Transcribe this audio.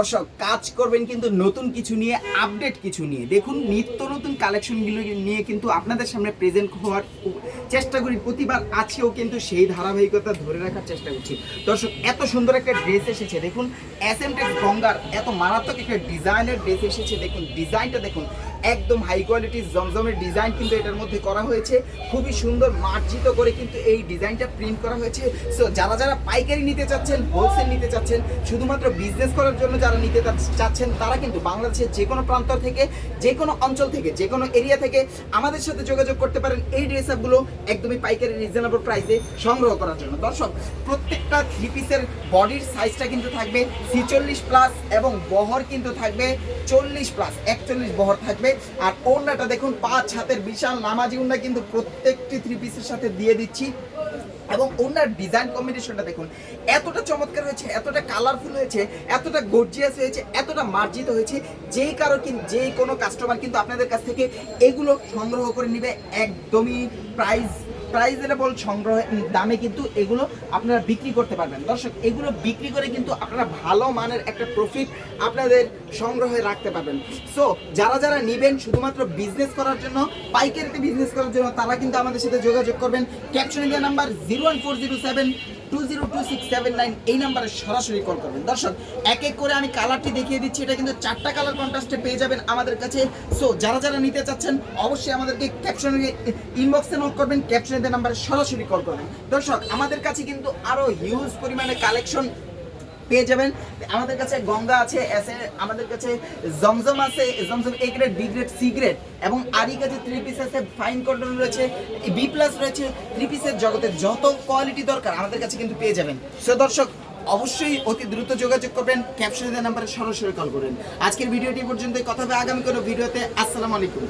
দর্শক, কাজ করবেন কিন্তু নতুন কিছু নিয়ে আপডেট কিছু নিয়ে। দেখুন, নিত্য নতুন কালেকশনগুলো নিয়ে কিন্তু আপনাদের সামনে প্রেজেন্ট হওয়ার চেষ্টা করি। প্রতিবার আছেও কিন্তু সেই ধারাবাহিকতা ধরে রাখার চেষ্টা করছি। দর্শক, এত সুন্দর একটা ড্রেস এসেছে। দেখুন এস এম টেক্স গঙ্গার এত মারাত্মক একটা ডিজাইনের ড্রেস এসেছে। দেখুন ডিজাইনটা দেখুন। একদম হাই কোয়ালিটির জমজমের ডিজাইন কিন্তু এটার মধ্যে করা হয়েছে। খুবই সুন্দর মার্জিত করে কিন্তু এই ডিজাইনটা প্রিন্ট করা হয়েছে। সো যারা যারা পাইকারি নিতে চাচ্ছেন হোলসেল নিতে চাচ্ছেন, শুধুমাত্র বিজনেস করার জন্য যারা নিতে চাচ্ছেন, তারা কিন্তু বাংলাদেশের যে কোনো প্রান্ত থেকে, যে কোনো অঞ্চল থেকে, যে কোনো এরিয়া থেকে আমাদের সাথে যোগাযোগ করতে পারেন। এই ড্রেস আপগুলো একদমই পাইকারি রিজনেবল প্রাইসে সংগ্রহ করার জন্য। দর্শক, প্রত্যেকটা থ্রি পিসের বডির সাইজটা কিন্তু থাকবে ছিচল্লিশ প্লাস এবং বহর কিন্তু থাকবে চল্লিশ প্লাস একচল্লিশ বহর থাকবে। আর ওড়নাটা দেখুন, পাঁচ হাতের বিশাল নামাজি ওড়না কিন্তু প্রত্যেকটি থ্রি পিসের সাথে দিয়ে দিচ্ছি। এবং ওনার ডিজাইন কম্বিনেশনটা দেখুন, এতটা চমৎকার হয়েছে, এতটা কালারফুল হয়েছে, এতটা গর্জিয়াস হয়েছে, এতটা মার্জিত হয়েছে, যেই কারও যেই কোনো কাস্টমার কিন্তু আপনাদের কাছ থেকে এগুলো সংগ্রহ করে নেবে একদমই প্রাইস প্রাইজেবল সংগ্রহ দামে কিন্তু এগুলো আপনারা বিক্রি করতে পারবেন। দর্শক, এগুলো বিক্রি করে কিন্তু আপনারা ভালো মানের একটা প্রফিট আপনাদের সংগ্রহে রাখতে পারবেন। সো যারা যারা নেবেন শুধুমাত্র বিজনেস করার জন্য, পাইকারিতে বিজনেস করার জন্য, তারা কিন্তু আমাদের সাথে যোগাযোগ করবেন। ক্যাপশনে দেওয়া number zero one four zero seven two zero two six seven nine এই নাম্বারে সরাসরি কল করবেন। দর্শক, এক এক করে আমি কালারটি দেখিয়ে দিচ্ছি। এটা কিন্তু চারটা কালার কন্ট্রাস্টে পেয়ে যাবেন আমাদের কাছে। সো যারা যারা নিতে চাচ্ছেন, অবশ্যই আমাদেরকে ক্যাপশনে ইনবক্সে নোট করবেন। ক্যাপশনে দেওয়া নাম্বারে সরাসরি কল করবেন। দর্শক, আমাদের কাছে কিন্তু আরও হিউজ পরিমাণে কালেকশন পেয়ে যাবেন। আমাদের কাছে গঙ্গা আছে আমাদের কাছে জমজম আছে জমজম A grade B grade C grade এবং আরই কাছে থ্রি পিস আছে ফাইন কটন রয়েছে বি প্লাস রয়েছে থ্রি পিসের জগতে যত কোয়ালিটি দরকার আমাদের কাছে কিন্তু পেয়ে যাবেন। সো দর্শক, অবশ্যই অতি দ্রুত যোগাযোগ করবেন ক্যাপশনে দেওয়া নাম্বারে সরাসরি কল করবেন। আজকের ভিডিওটি পর্যন্ত কথা হবে আগামী কোনো ভিডিওতে, আসসালামু আলাইকুম।